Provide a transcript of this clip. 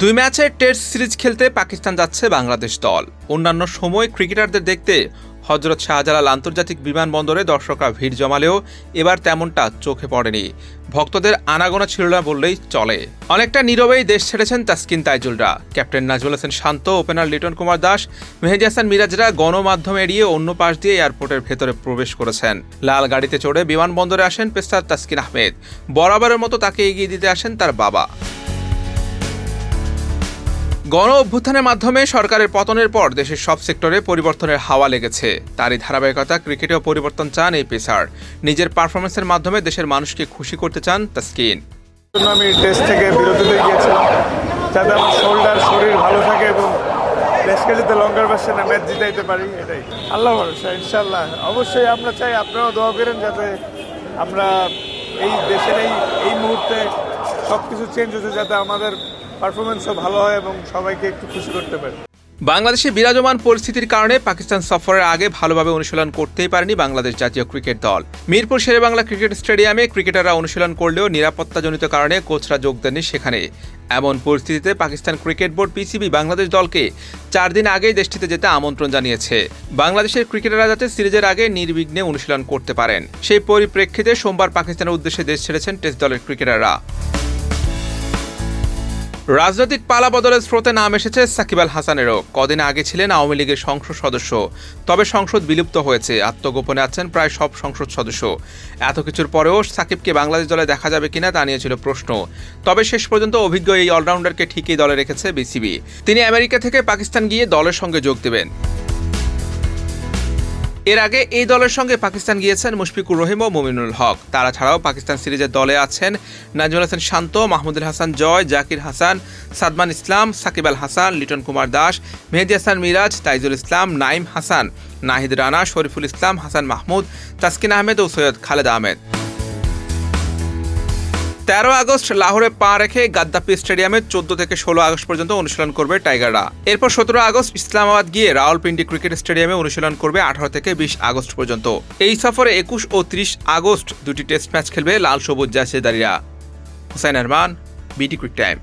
দুই ম্যাচের test series খেলতে পাকিস্তান যাচ্ছে বাংলাদেশ দল। অন্যান্য সময় ক্রিকেটারদের দেখতে হজরত শাহজালাল আন্তর্জাতিক বিমানবন্দরে দর্শকরা ভিড় জমালেও এবার তেমনটা চোখে পড়েনি। ভক্তদের আনাগোনা ছিল না বললেই চলে। অনেকটা নীরবেই দেশ ছেড়েছেন তাসকিন তাইজুলরা। ক্যাপ্টেন নাজমুল হাসান শান্ত, ওপেনার লিটন কুমার দাস, মেহেদি হাসান মিরাজরা গণমাধ্যম এড়িয়ে অন্য পাশ দিয়ে এয়ারপোর্টের ভেতরে প্রবেশ করেছেন। লাল গাড়িতে চড়ে বিমানবন্দরে আসেন পেস্তার তাসকিন আহমেদ। বরাবরের মতো তাকে এগিয়ে দিতে আসেন তার বাবা। গণ অভ্যুত্থানের মাধ্যমে সরকারের পতনের পর দেশের সব সেক্টরে পরিবর্তনের হাওয়া লেগেছে। তারই ধারাবাহিকতা ক্রিকেটেও পরিবর্তন চান এই পেসার। নিজের পারফরমেন্সের মাধ্যমে দেশের মানুষকে খুশি করতে চান তাস্কিন। আমি টেস্ট থেকে বিরতিতে গিয়েছিলাম, যাতে আমার শোল্ডার শরীর ভালো থাকে এবং টেস্ট খেলিতে লঙ্গার ভার্সনে ম্যাচ জিতাইতে পারি, এটাই। আল্লাহ ভরসা ইনশাল্লাহ অবশ্যই আমরা চাই, আপনারাও দোয়া করেন যাতে আমরা এই দেশের এই এই মুহূর্তে সব কিছু চেঞ্জ হচ্ছে যাতে আমাদের পারফরমেন্সও ভালো হয় এবং সবাইকে একটু খুশি করতে পারি। বাংলাদেশে বিরাজমান পরিস্থিতির কারণে পাকিস্তান সফরের আগে ভালোভাবে অনুশীলন করতেই পারেনি বাংলাদেশ জাতীয় ক্রিকেট দল। মিরপুর শেরেবাংলা ক্রিকেট স্টেডিয়ামে ক্রিকেটাররা অনুশীলন করলেও নিরাপত্তাজনিত কারণে কোচরা যোগ দেননি সেখানে। এমন পরিস্থিতিতে Pakistan cricket board PCB Bangladesh দলকে চার দিন আগেই দেশটিতে যেতে আমন্ত্রণ জানিয়েছে। বাংলাদেশের ক্রিকেটাররা যাতে সিরিজের আগে নির্বিঘ্নে অনুশীলন করতে পারেন। সেই পরিপ্রেক্ষিতে সোমবার পাকিস্তানের উদ্দেশ্যে দেশ ছেড়েছেন টেস্ট দলের ক্রিকেটাররা। রাজনৈতিক পালা বদলের স্রোতে নাম এসেছে সাকিব আল হাসানেরও। কদিন আগে ছিলেন আওয়ামী লীগের সংসদ সদস্য। তবে সংসদ বিলুপ্ত হয়েছে, আত্মগোপনে আছেন প্রায় সব সংসদ সদস্য। এত কিছুর পরেও সাকিবকে বাংলাদেশ দলে দেখা যাবে কিনা তা নিয়ে ছিল প্রশ্ন। তবে শেষ পর্যন্ত অভিজ্ঞ এই অলরাউন্ডারকে ঠিকই দলে রেখেছে বিসিবি। তিনি আমেরিকা থেকে পাকিস্তান গিয়ে দলের সঙ্গে যোগ দেবেন। এর আগে এই দলের সঙ্গে পাকিস্তান গিয়েছেন মুশফিকুর রহিম ও মুমিনুল হক। তারা ছাড়াও পাকিস্তান সিরিজের দলে আছেন নাজমুল হাসান শান্ত, মাহমুদুল হাসান জয়, জাকির হাসান, সাদমান ইসলাম, সাকিব আল হাসান, লিটন কুমার দাস, মেহেদি হাসান মিরাজ, তাইজুল ইসলাম নাইম হাসান, নাহিদ রানা, শরীফুল ইসলাম, হাসান মাহমুদ, তাসকিন আহমেদ ও সৈয়দ খালেদ আহমেদ। তেরো আগস্ট লাহোরে পা রেখে গাদ্দাফি স্টেডিয়ামে চোদ্দ থেকে ষোলো আগস্ট পর্যন্ত অনুশীলন করবে টাইগাররা। এরপর সতেরো আগস্ট ইসলামাবাদ গিয়ে রাওয়ালপিন্ডি ক্রিকেট স্টেডিয়ামে অনুশীলন করবে আঠারো থেকে বিশ আগস্ট পর্যন্ত। এই সফরে একুশ ও ত্রিশ আগস্ট দুটি টেস্ট ম্যাচ খেলবে লাল সবুজ জাসেদারিরা হুসাইন আরমান, বিটি ক্রিক টাইম।